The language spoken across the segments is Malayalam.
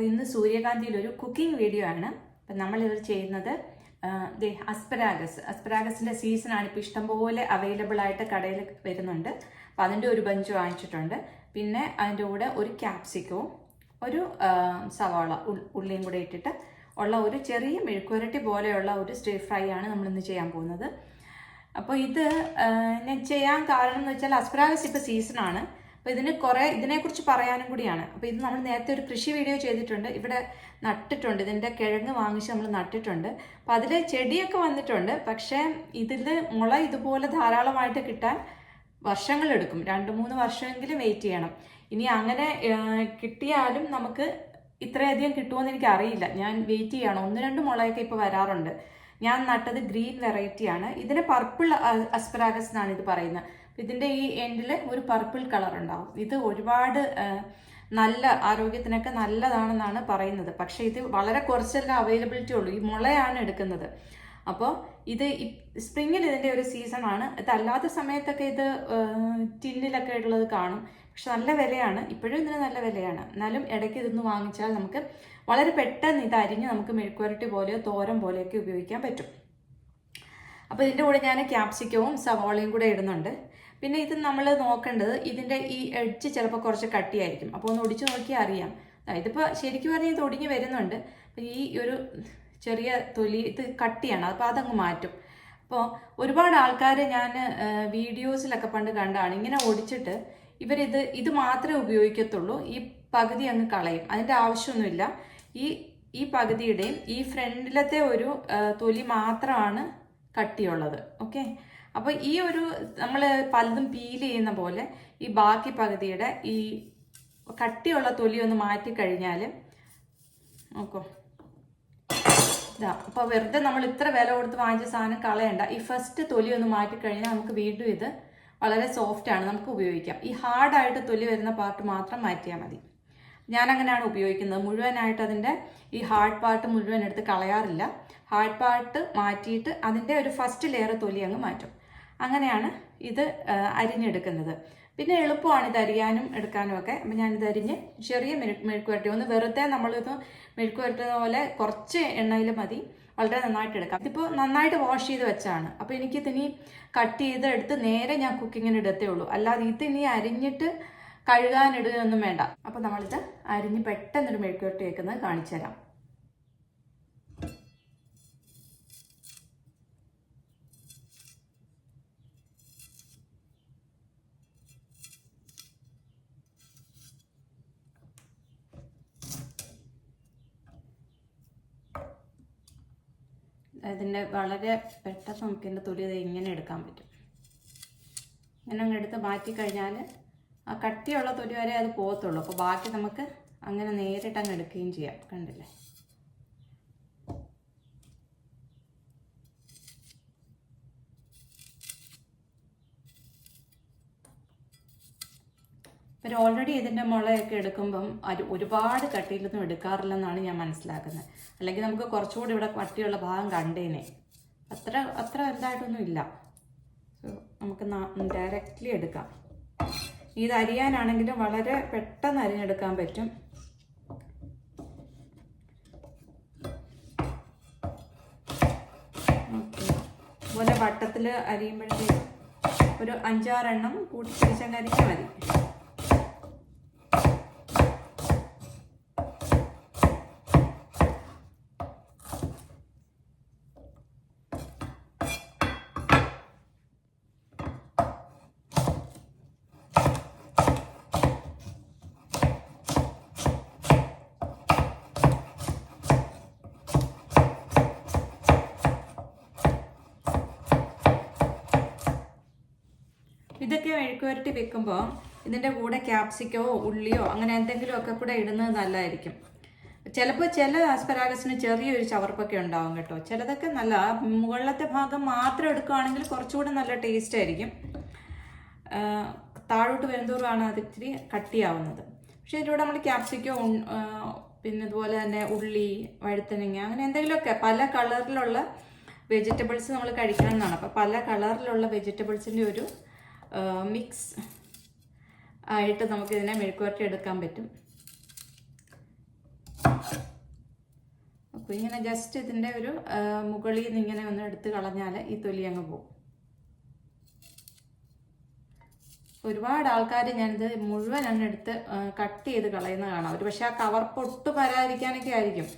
അപ്പോൾ ഇന്ന് സൂര്യകാന്തിയിൽ ഒരു കുക്കിംഗ് വീഡിയോ ആണ്. അപ്പം നമ്മളിത് ചെയ്യുന്നത് അസ്പരാഗസ്. അസ്പരാഗസിന്റെ സീസണാണ് ഇപ്പോൾ ഇഷ്ടംപോലെ അവൈലബിൾ ആയിട്ട് കടയിൽ വരുന്നുണ്ട്. അപ്പോൾ അതിന്റെ ഒരു ബഞ്ച് വാങ്ങിച്ചിട്ടുണ്ട്. പിന്നെ അതിന്റെ കൂടെ ഒരു ക്യാപ്സിക്കവും ഒരു സവാള ഉള്ളിയും കൂടെ ഇട്ടിട്ട് ഉള്ള ഒരു ചെറിയ മെഴുക്കുരട്ടി പോലെയുള്ള ഒരു സ്റ്റീർ ഫ്രൈ ആണ് നമ്മളിന്ന് ചെയ്യാൻ പോകുന്നത്. അപ്പോൾ ഇത് ഞാൻ ചെയ്യാൻ കാരണം എന്ന് വെച്ചാൽ അസ്പരാഗസ് ഇപ്പോൾ സീസണാണ്. അപ്പോൾ ഇതിന് കുറേ ഇതിനെക്കുറിച്ച് പറയാനും കൂടിയാണ്. അപ്പോൾ ഇത് നമ്മൾ നേരത്തെ ഒരു കൃഷി വീഡിയോ ചെയ്തിട്ടുണ്ട്. ഇവിടെ നട്ടിട്ടുണ്ട്. ഇതിന്റെ കിഴങ്ങ് വാങ്ങിച്ച് നമ്മൾ നട്ടിട്ടുണ്ട്. അപ്പോൾ അതിൽ ചെടിയൊക്കെ വന്നിട്ടുണ്ട്. പക്ഷേ ഇതിൽ മുള ഇതുപോലെ ധാരാളമായിട്ട് കിട്ടാൻ വർഷങ്ങളെടുക്കും. രണ്ട് മൂന്ന് വർഷമെങ്കിലും വെയിറ്റ് ചെയ്യണം. ഇനി അങ്ങനെ കിട്ടിയാലും നമുക്ക് ഇത്രയധികം കിട്ടുമെന്ന് എനിക്ക് അറിയില്ല ഞാൻ വെയിറ്റ് ചെയ്യണം. ഒന്ന് രണ്ട് മുളയൊക്കെ ഇപ്പോൾ വരാറുണ്ട്. ഞാൻ നട്ടത് ഗ്രീൻ വെറൈറ്റിയാണ്. ഇതിന് പർപ്പിൾ അസ്പരാഗസ് എന്നാണ് ഇത് പറയുന്നത്. ഇതിന്റെ ഈ എൻഡിൽ ഒരു പർപ്പിൾ കളർ ഉണ്ടാവും. ഇത് ഒരുപാട് നല്ല ആരോഗ്യത്തിനൊക്കെ നല്ലതാണെന്നാണ് പറയുന്നത്. പക്ഷേ ഇത് വളരെ കുറച്ചല്ല അവൈലബിലിറ്റി ഉള്ളൂ. ഈ മുളയാണ് എടുക്കുന്നത്. അപ്പോൾ ഇത് സ്പ്രിങ്ങിൽ ഇതിന്റെ ഒരു സീസണാണ് ഇതല്ലാത്ത സമയത്തൊക്കെ ഇത് ടിന്നിലൊക്കെ ഉള്ളത് കാണും. പക്ഷെ നല്ല വിലയാണ്. ഇപ്പോഴും ഇതിന് നല്ല വിലയാണ്. എന്നാലും ഇടയ്ക്ക് ഇതൊന്ന് വാങ്ങിച്ചാൽ നമുക്ക് വളരെ പെട്ടെന്ന് ഇത് അരിഞ്ഞ് നമുക്ക് മെഴുക്കുവരട്ടി പോലെയോ തോരൻ പോലെയൊക്കെ ഉപയോഗിക്കാൻ പറ്റും. അപ്പോൾ ഇതിന്റെ കൂടെ ഞാൻ ക്യാപ്സിക്കവും സവാളയും കൂടെ ഇടുന്നുണ്ട്. പിന്നെ ഇത് നമ്മൾ നോക്കേണ്ടത് ഇതിന്റെ ഈ എഡ്ജ് ചിലപ്പോൾ കുറച്ച് കട്ടിയായിരിക്കും. അപ്പോൾ ഒന്ന് ഒടിച്ചു നോക്കിയാൽ അറിയാം. ഇതിപ്പോൾ ശരിക്കും പറഞ്ഞാൽ ഇത് ഒടിഞ്ഞ് വരുന്നുണ്ട്. ഈ ഒരു ചെറിയ തൊലി ഇത് കട്ടിയാണ്. അപ്പോൾ അതങ്ങ് മാറ്റും. അപ്പോൾ ഒരുപാട് ആൾക്കാർ ഞാൻ വീഡിയോസിലൊക്കെ പണ്ട് കണ്ടാണ് ഇങ്ങനെ ഒടിച്ചിട്ട് ഇവരിത് ഇത് മാത്രമേ ഉപയോഗിക്കത്തുള്ളൂ. ഈ പകുതി അങ്ങ് കളയും. അതിന്റെ ആവശ്യമൊന്നുമില്ല. ഈ ഈ പകുതിയുടെയും ഈ ഫ്രണ്ടിലത്തെ ഒരു തൊലി മാത്രമാണ് കട്ടിയുള്ളത്. ഓക്കെ? അപ്പോൾ ഈ ഒരു നമ്മൾ പലതും പീൽ ചെയ്യുന്ന പോലെ ഈ ബാക്കി പകുതിയുടെ ഈ കട്ടിയുള്ള തൊലി ഒന്ന് മാറ്റി കഴിഞ്ഞാൽ നോക്കോ. ഇതാ അപ്പോൾ വെറുതെ നമ്മൾ ഇത്ര വില കൊടുത്ത് വാങ്ങിച്ച സാധനം കളയണ്ട. ഈ ഫസ്റ്റ് തൊലി ഒന്ന് മാറ്റി കഴിഞ്ഞാൽ നമുക്ക് വീണ്ടും ഇത് വളരെ സോഫ്റ്റ് ആണ്. നമുക്ക് ഉപയോഗിക്കാം. ഈ ഹാർഡായിട്ട് തൊലി വരുന്ന പാർട്ട് മാത്രം മാറ്റിയാൽ മതി. ഞാൻ അങ്ങനെയാണ് ഉപയോഗിക്കുന്നത്. മുഴുവനായിട്ട് അതിന്റെ ഈ ഹാർഡ് പാർട്ട് മുഴുവൻ എടുത്ത് കളയാറില്ല. ഹാർഡ് പാർട്ട് മാറ്റിയിട്ട് അതിന്റെ ഒരു ഫസ്റ്റ് ലെയർ തൊലി അങ്ങ് മാറ്റും. അങ്ങനെയാണ് ഇത് അരിഞ്ഞെടുക്കുന്നത്. പിന്നെ എളുപ്പമാണ് ഇത് അരിയാനും എടുക്കാനും ഒക്കെ. അപ്പം ഞാനിത് അരിഞ്ഞ് ചെറിയ മെഴു മെഴുക്ക് വരട്ടി ഒന്ന് വെറുതെ നമ്മളിത് മെഴുക്ക് വരട്ടുന്ന പോലെ കുറച്ച് എണ്ണയിൽ മതി. വളരെ നന്നായിട്ട് എടുക്കാം. ഇതിപ്പോൾ നന്നായിട്ട് വാഷ് ചെയ്ത് വെച്ചാണ്. അപ്പോൾ എനിക്കിതിനി കട്ട് ചെയ്തെടുത്ത് നേരെ ഞാൻ കുക്കിങ്ങിന് ഇടത്തേ ഉള്ളൂ. അല്ലാതെ ഇത് ഇനി അരിഞ്ഞിട്ട് കഴുകാനിടുകയൊന്നും വേണ്ട. അപ്പോൾ നമ്മളിത് അരിഞ്ഞ് പെട്ടെന്നൊരു മെഴുക്ക് വരട്ടി വെക്കുന്നത് കാണിച്ചു തരാം അതിന്റെ വളരെ പെട്ടെന്ന് നമുക്ക് ഇതിന്റെ തൊലി ഇത് ഇങ്ങനെ എടുക്കാൻ പറ്റും. ഇങ്ങനെ അങ്ങ് എടുത്ത് മാറ്റി കഴിഞ്ഞാൽ ആ കട്ടിയുള്ള തൊലി വരെ അത് പോകത്തുള്ളൂ. അപ്പോൾ ബാക്കി നമുക്ക് അങ്ങനെ നേരിട്ട് അങ്ങ് എടുക്കുകയും ചെയ്യാം. കണ്ടില്ലേ? ഇവർ ഓൾറെഡി ഇതിന്റെ മുളയൊക്കെ എടുക്കുമ്പം ഒരുപാട് കട്ടിയിലൊന്നും എടുക്കാറില്ലെന്നാണ് ഞാൻ മനസ്സിലാക്കുന്നത്. അല്ലെങ്കിൽ നമുക്ക് കുറച്ചുകൂടി ഇവിടെ കട്ടിയുള്ള ഭാഗം കണ്ടേനെ. അത്ര അത്ര എന്തായിട്ടൊന്നും ഇല്ല. നമുക്ക് ഡയറക്റ്റ്ലി എടുക്കാം. ഇത് അരിയാനാണെങ്കിലും വളരെ പെട്ടെന്ന് അരിഞ്ഞെടുക്കാൻ പറ്റും. അതുപോലെ വട്ടത്തിൽ അരിയുമ്പോഴത്തേക്കും ഒരു അഞ്ചാറെണ്ണം കൂട്ടി അരിഞ്ഞാൽ മതി. ഇതൊക്കെ മെഴുക്കുവരട്ടി വെക്കുമ്പോൾ ഇതിന്റെ കൂടെ ക്യാപ്സിക്കോ ഉള്ളിയോ അങ്ങനെ എന്തെങ്കിലും ഒക്കെ കൂടെ ഇടുന്നത് നല്ലതായിരിക്കും. ചിലപ്പോൾ ചില ആസ്പരാഗസിന് ചെറിയൊരു ചവർപ്പൊക്കെ ഉണ്ടാവും കേട്ടോ. ചിലതൊക്കെ നല്ല മുകളിലത്തെ ഭാഗം മാത്രം എടുക്കുകയാണെങ്കിൽ കുറച്ചുകൂടെ നല്ല ടേസ്റ്റ് ആയിരിക്കും. താഴോട്ട് വരുന്തോറുമാണ് അത് ഇത്തിരി കട്ടിയാവുന്നത്. പക്ഷേ ഇതിലൂടെ നമ്മൾ ക്യാപ്സിക്കോ പിന്നെ ഇതുപോലെ തന്നെ ഉള്ളി വഴുത്തനങ്ങ അങ്ങനെ എന്തെങ്കിലുമൊക്കെ പല കളറിലുള്ള വെജിറ്റബിൾസ് നമ്മൾ കഴിക്കണം എന്നാണ്. അപ്പോൾ പല കളറിലുള്ള വെജിറ്റബിൾസിന്റെ ഒരു മിക്സ് ആയിട്ട് നമുക്കിതിനെ മെഴുക്കുവരട്ടി എടുക്കാൻ പറ്റും. അപ്പോൾ ഇങ്ങനെ ജസ്റ്റ് ഇതിന്റെ ഒരു മുകളിൽ നിന്ന് ഇങ്ങനെ ഒന്ന് എടുത്ത് കളഞ്ഞാൽ ഈ തൊലി അങ്ങ് പോകും ഒരുപാട് ആൾക്കാർ ഞാനിത് മുഴുവൻ അങ്ങ് എടുത്ത് കട്ട് ചെയ്ത് കളയുന്ന കാണാം. ഒരു പക്ഷേ ആ കവർ പൊട്ട് വരാതിരിക്കാനൊക്കെ ആയിരിക്കും.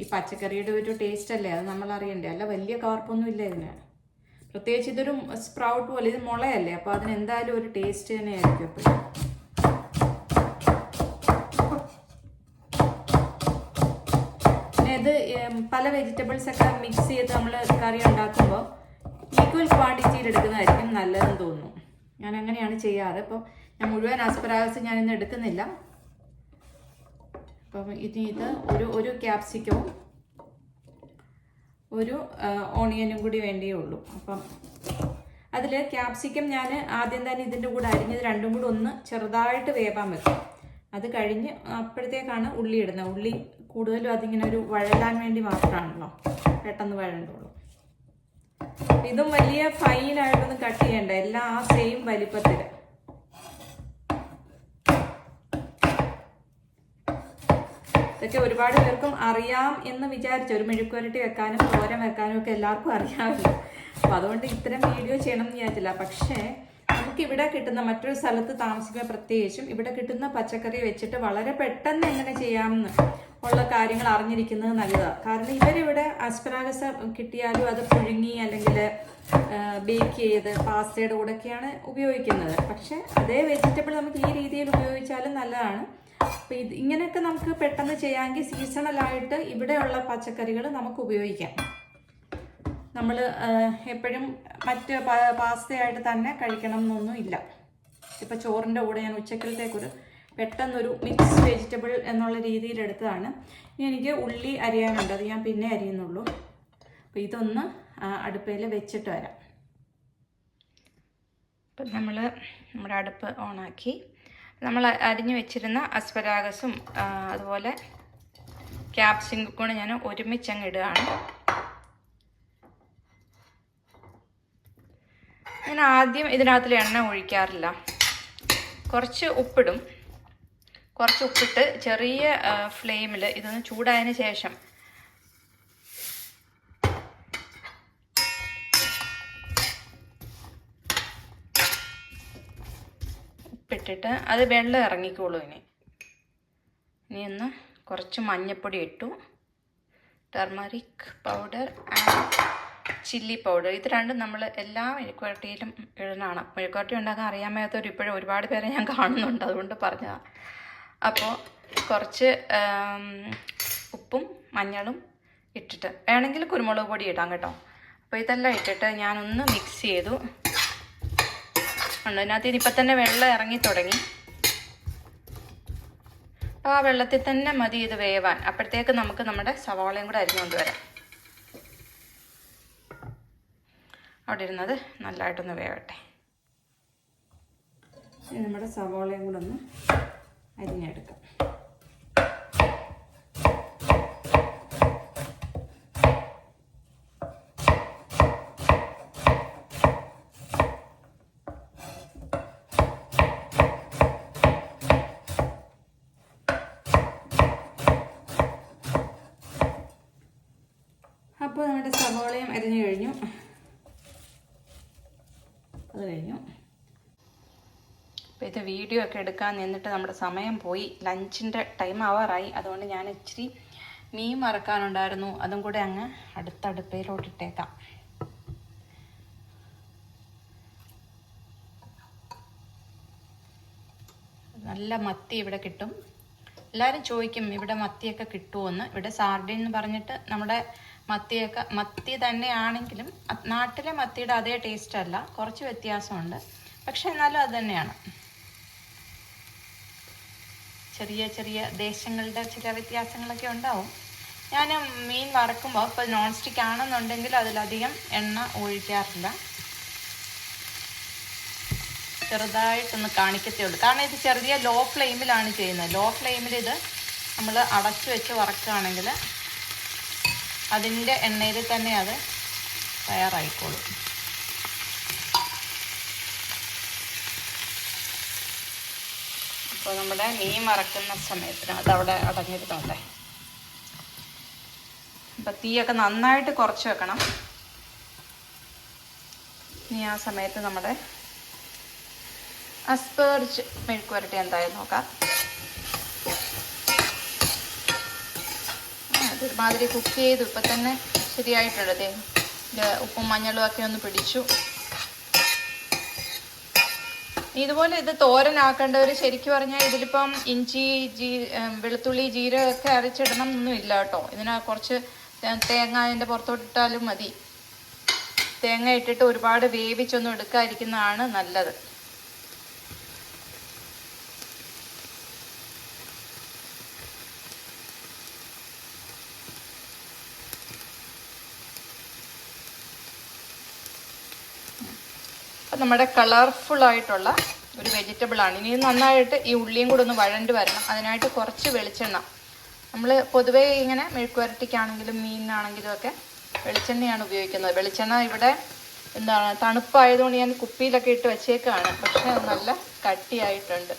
ഈ പച്ചക്കറിയുടെ ഒരു ടേസ്റ്റ് അല്ലേ? അത് നമ്മൾ അറിയണ്ടേ അല്ല വലിയ കവർപ്പൊന്നും ഇല്ല ഇതിന്. പ്രത്യേകിച്ച് ഇതൊരു സ്പ്രൗട്ട് പോലെ ഇത് മുളയല്ലേ അപ്പോൾ അതിന് എന്തായാലും ഒരു ടേസ്റ്റ് തന്നെ ആയിരിക്കും എപ്പോഴും ഇത് പല വെജിറ്റബിൾസ് ഒക്കെ മിക്സ് ചെയ്ത് നമ്മൾ കറി ഉണ്ടാക്കുമ്പോൾ ഈക്വൽ ക്വാണ്ടിറ്റിയിൽ എടുക്കുന്നതായിരിക്കും നല്ലതെന്ന് തോന്നുന്നു. ഞാൻ അങ്ങനെയാണ് ചെയ്യാറ്. അപ്പോൾ ഞാൻ മുഴുവൻ ആസ്പരാഗസ് ഞാൻ ഇന്ന് എടുക്കുന്നില്ല. അപ്പം ഇനി ഇത് ഒരു ഒരു ക്യാപ്സിക്കവും ഒരു ഓണിയനും കൂടി വേണ്ടേ ഉള്ളൂ. അപ്പം അതിൽ ക്യാപ്സിക്കം ഞാൻ ആദ്യം തന്നെ ഇതിന്റെ കൂടെ അരിഞ്ഞത് രണ്ടും കൂടെ ഒന്ന് ചെറുതായിട്ട് വേവാൻ വെക്കും. അത് കഴിഞ്ഞ് അപ്പോഴത്തേക്കാണ് ഉള്ളി ഇടുന്നത്. ഉള്ളി കൂടുതലും അതിങ്ങനെ ഒരു വഴലാൻ വേണ്ടി മാത്രമാണല്ലോ. പെട്ടെന്ന് വഴണ്ടുള്ളൂ ഇതും വലിയ ഫൈനായിട്ടൊന്നും കട്ട് ചെയ്യണ്ട. എല്ലാം ആ സെയിം വലിപ്പത്തിൽ ഇതൊക്കെ ഒരുപാട് പേർക്കും അറിയാം എന്ന് വിചാരിച്ചു ഒരു മെഴുക്കുവരട്ടി വെക്കാനും തോരൻ വെക്കാനും ഒക്കെ എല്ലാവർക്കും അറിയാമല്ലോ. അപ്പോൾ അതുകൊണ്ട് ഇത്തരം വീഡിയോ ചെയ്യണം എന്ന് വിചാരിച്ചില്ല. പക്ഷേ നമുക്ക് ഇവിടെ കിട്ടുന്ന മറ്റൊരു സ്ഥലത്ത് താമസിക്കുക പ്രത്യേകിച്ചും ഇവിടെ കിട്ടുന്ന പച്ചക്കറി വെച്ചിട്ട് വളരെ പെട്ടെന്ന് എങ്ങനെ ചെയ്യാമെന്ന് ഉള്ള കാര്യങ്ങൾ അറിഞ്ഞിരിക്കുന്നത് നല്ലതാണ് കാരണം ഇവരിവിടെ അസ്പരാഗസ കിട്ടിയാലും അത് പുഴുങ്ങി അല്ലെങ്കിൽ ബേക്ക് ചെയ്ത് പാസ്തയുടെ കൂടെയൊക്കെയാണ് ഉപയോഗിക്കുന്നത്. പക്ഷേ അതേ വെജിറ്റബിൾ നമുക്ക് ഈ രീതിയിൽ ഉപയോഗിച്ചാലും നല്ലതാണ്. അപ്പോൾ ഇത് ഇങ്ങനെയൊക്കെ നമുക്ക് പെട്ടെന്ന് ചെയ്യാമെങ്കിൽ സീസണലായിട്ട് ഇവിടെയുള്ള പച്ചക്കറികൾ നമുക്ക് ഉപയോഗിക്കാം. നമ്മൾ എപ്പോഴും മറ്റ് പാസ്തയായിട്ട് തന്നെ കഴിക്കണം എന്നൊന്നും ഇല്ല. ഇപ്പോൾ ചോറിന്റെ കൂടെ ഞാൻ ഉച്ചക്കലത്തേക്കൊരു പെട്ടെന്നൊരു മിക്സ് വെജിറ്റബിൾ എന്നുള്ള രീതിയിൽ എടുത്തതാണ്. ഇനി എനിക്ക് ഉള്ളി അരിയാനുണ്ട്. അത് ഞാൻ പിന്നെ അരിയുന്നുള്ളൂ. അപ്പോൾ ഇതൊന്ന് അടുപ്പയിൽ വെച്ചിട്ട് വരാം. അപ്പം നമ്മൾ നമ്മുടെ അടുപ്പ് ഓണാക്കി. നമ്മൾ അരിഞ്ഞു വെച്ചിരുന്ന അസ്പരാഗസും അതുപോലെ ക്യാപ്സിക്കും കൂടെ ഞാൻ ഒരുമിച്ചങ്ങ് ഇടുകയാണ്. ഞാൻ ആദ്യം ഇതിനകത്തിൽ എണ്ണ ഒഴിക്കാറില്ല. കുറച്ച് ഉപ്പിടും. കുറച്ച് ഉപ്പിട്ട് ചെറിയ ഫ്ലെയിമിൽ ഇതൊന്ന് ചൂടായതിന് ശേഷം ഉപ്പിട്ടിട്ട് അത് വെള്ളം ഇറങ്ങിക്കോളൂ ഇനി. ഇനി ഒന്ന് കുറച്ച് മഞ്ഞൾപ്പൊടി ഇട്ടു. Turmeric powder and chilli powder ഇത് രണ്ടും നമ്മൾ എല്ലാ മെഴുക്കുവരട്ടിയിലും ഇടുന്നതാണ് മെഴുക്കുവരട്ടി ഉണ്ടാക്കാൻ അറിയാൻ മേത്തവർ ഇപ്പോഴും ഒരുപാട് പേരെ ഞാൻ കാണുന്നുണ്ട്. അതുകൊണ്ട് പറഞ്ഞതാണ് അപ്പോൾ കുറച്ച് ഉപ്പും മഞ്ഞളും ഇട്ടിട്ട് വേണമെങ്കിൽ കുരുമുളക് പൊടി ഇടാം കേട്ടോ. അപ്പോൾ ഇതെല്ലാം ഇട്ടിട്ട് ഞാനൊന്ന് മിക്സ് ചെയ്തു. ഉണ്ട്? അതിനകത്ത് ഇനിയിപ്പോൾ തന്നെ വെള്ളം ഇറങ്ങി തുടങ്ങി. അപ്പോൾ ആ വെള്ളത്തിൽ തന്നെ മതി ഇത് വേവാൻ. അപ്പോഴത്തേക്ക് നമുക്ക് നമ്മുടെ സവാളയും കൂടെ അരിഞ്ഞു കൊണ്ടുവരാം അവിടെ ഇരുന്നത് നല്ലതായിട്ടൊന്ന് വേവട്ടെ. നമ്മുടെ സവാളയും കൂടെ ഒന്ന് അരിഞ്ഞെടുക്കാം. അപ്പോൾ നമ്മുടെ സവോളയും അരിഞ്ഞു കഴിഞ്ഞു. അത് കഴിഞ്ഞു. അപ്പോൾ ഇത് വീഡിയോ ഒക്കെ എടുക്കാൻ നിന്നിട്ട് നമ്മുടെ സമയം പോയി. ലഞ്ചിന്റെ ടൈം ആവാറായി. അതുകൊണ്ട് ഞാൻ ഇച്ചിരി മീൻ മറക്കാനുണ്ടായിരുന്നു അതും കൂടെ അങ്ങ് അടുത്ത അടുപ്പയിലോട്ട് ഇട്ടേക്കാം. നല്ല മത്തി ഇവിടെ കിട്ടും. എല്ലാവരും ചോദിക്കും ഇവിടെ മത്തിയൊക്കെ കിട്ടുമോ എന്ന് ഇവിടെ സാർഡിൻ എന്ന് പറഞ്ഞിട്ട് നമ്മുടെ മത്തിയൊക്കെ മത്തി തന്നെയാണെങ്കിലും നാട്ടിലെ മത്തിയുടെ അതേ ടേസ്റ്റ് അല്ല. കുറച്ച് വ്യത്യാസമുണ്ട്. പക്ഷെ എന്നാലും അത് തന്നെയാണ്. ചെറിയ ചെറിയ ദേശങ്ങളുടെ ചില വ്യത്യാസങ്ങളൊക്കെ ഉണ്ടാവും. ഞാൻ മീൻ വറക്കുമ്പോൾ ഇപ്പോൾ നോൺ സ്റ്റിക്ക് ആണെന്നുണ്ടെങ്കിൽ അതിലധികം എണ്ണ ഒഴിക്കാറില്ല. ചെറുതായിട്ടൊന്ന് കാണിക്കത്തേ ഉള്ളൂ. കാരണം ഇത് ചെറിയ ലോ ഫ്ലെയിമിലാണ് ചെയ്യുന്നത്. ലോ ഫ്ലെയിമിൽ ഇത് നമ്മൾ അടച്ചു വെച്ച് വറക്കുകയാണെങ്കിൽ അതിന്റെ എണ്ണയിൽ തന്നെ അത് തയ്യാറായിക്കോളും. അപ്പോൾ നമ്മുടെ മീൻ വറക്കുന്ന സമയത്തിന് അതവിടെ അടങ്ങിയിരുന്നോട്ടെ അപ്പം തീയൊക്കെ നന്നായിട്ട് കുറച്ച് വെക്കണം. ഇനി ആ സമയത്ത് നമ്മുടെ അസ്പേർജ് മെഴുക്ക് വരട്ടി എന്തായാലും നോക്കാം ആ, ഇത് ഒരുമാതിരി കുക്ക് ചെയ്തു ഇപ്പം തന്നെ ഇത് ഉപ്പും മഞ്ഞളും ഒക്കെ ഒന്ന് പിടിച്ചു. ഇതുപോലെ ഇത് തോരനാക്കേണ്ടവർ ശരിക്കും പറഞ്ഞാൽ ഇതിലിപ്പം ഇഞ്ചി ജീ വെളുത്തുള്ളി ജീരകമൊക്കെ അരച്ചിടണം ഒന്നും ഇല്ല കേട്ടോ. ഇതിന് കുറച്ച് തേങ്ങ അതിന്റെ പുറത്തോട്ടിട്ടാലും മതി. തേങ്ങ ഇട്ടിട്ട് ഒരുപാട് വേവിച്ചൊന്നും എടുക്കാതിരിക്കുന്നതാണ് നല്ലത്. അപ്പം നമ്മുടെ കളർഫുൾ ആയിട്ടുള്ള ഒരു വെജിറ്റബിൾ ആണ്. ഇനി നന്നായിട്ട് ഈ ഉള്ളിയും കൂടെ ഒന്ന് വഴണ്ട് വരണം. അതിനായിട്ട് കുറച്ച് വെളിച്ചെണ്ണ. നമ്മൾ പൊതുവേ ഇങ്ങനെ മെഴുക്കുവരട്ടിക്കാണെങ്കിലും മീനിനാണെങ്കിലും ഒക്കെ വെളിച്ചെണ്ണയാണ് ഉപയോഗിക്കുന്നത്. വെളിച്ചെണ്ണ ഇവിടെ എന്താണ് തണുപ്പായതുകൊണ്ട് ഞാൻ കുപ്പിയിലൊക്കെ ഇട്ട് വെച്ചേക്കാണ്. പക്ഷെ നല്ല കട്ടിയായിട്ടുണ്ട്.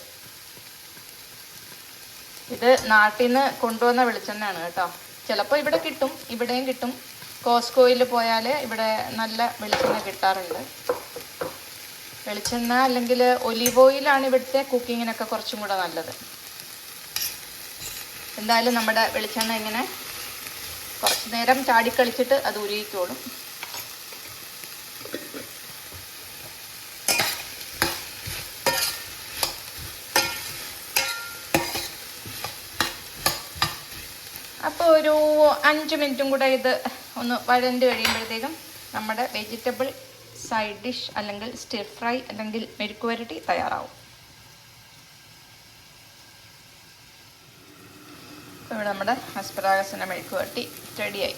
ഇത് നാട്ടിൽ നിന്ന് കൊണ്ടുവന്ന വെളിച്ചെണ്ണയാണ് കേട്ടോ. ചിലപ്പോൾ ഇവിടെ കിട്ടും ഇവിടെയും കിട്ടും. കോസ്കോയിൽ പോയാൽ ഇവിടെ നല്ല വെളിച്ചെണ്ണ കിട്ടാറുണ്ട്. വെളിച്ചെണ്ണ അല്ലെങ്കിൽ ഒലിവ് ഓയിലാണ് ഇവിടുത്തെ കുക്കിങ്ങിനൊക്കെ കുറച്ചും കൂടെ നല്ലത്. എന്തായാലും നമ്മുടെ വെളിച്ചെണ്ണ ഇങ്ങനെ കുറച്ച് നേരം ചാടിക്കളിച്ചിട്ട് അത് ഉരുകിക്കോളും. അപ്പോൾ ഒരു അഞ്ച് മിനിറ്റും കൂടെ ഇത് ഒന്ന് വഴണ്ട് കഴിയുമ്പോഴത്തേക്കും നമ്മുടെ വെജിറ്റബിൾ സൈഡ് ഡിഷ് അല്ലെങ്കിൽ സ്റ്റിർ ഫ്രൈ അല്ലെങ്കിൽ മെഴുക്ക് വരട്ടി തയ്യാറാവും. ഇവിടെ നമ്മുടെ അസ്പരാഗസിന്റെ മെഴുക്ക് വരട്ടി റെഡിയായി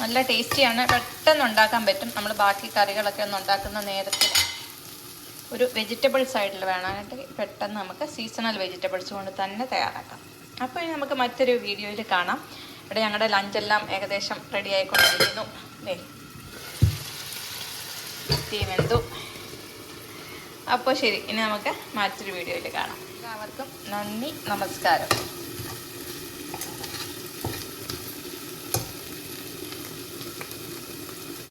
നല്ല ടേസ്റ്റിയാണ് പെട്ടെന്ന് ഉണ്ടാക്കാൻ പറ്റും. നമ്മൾ ബാക്കി കറികളൊക്കെ ഒന്ന് ഉണ്ടാക്കുന്ന നേരത്തിൽ ഒരു വെജിറ്റബിൾ സൈഡിൽ വേണമെങ്കിൽ പെട്ടെന്ന് നമുക്ക് സീസണൽ വെജിറ്റബിൾസ് കൊണ്ട് തന്നെ തയ്യാറാക്കാം. അപ്പോൾ ഇനി നമുക്ക് മറ്റൊരു വീഡിയോയിൽ കാണാം. ഇവിടെ ഞങ്ങളുടെ ലഞ്ചെല്ലാം ഏകദേശം റെഡി ആയിക്കൊണ്ടിരിക്കുന്നു. വെന്തു അപ്പോൾ ശരി ഇനി നമുക്ക് മറ്റൊരു വീഡിയോയിൽ കാണാം. എല്ലാവർക്കും നന്ദി നമസ്കാരം.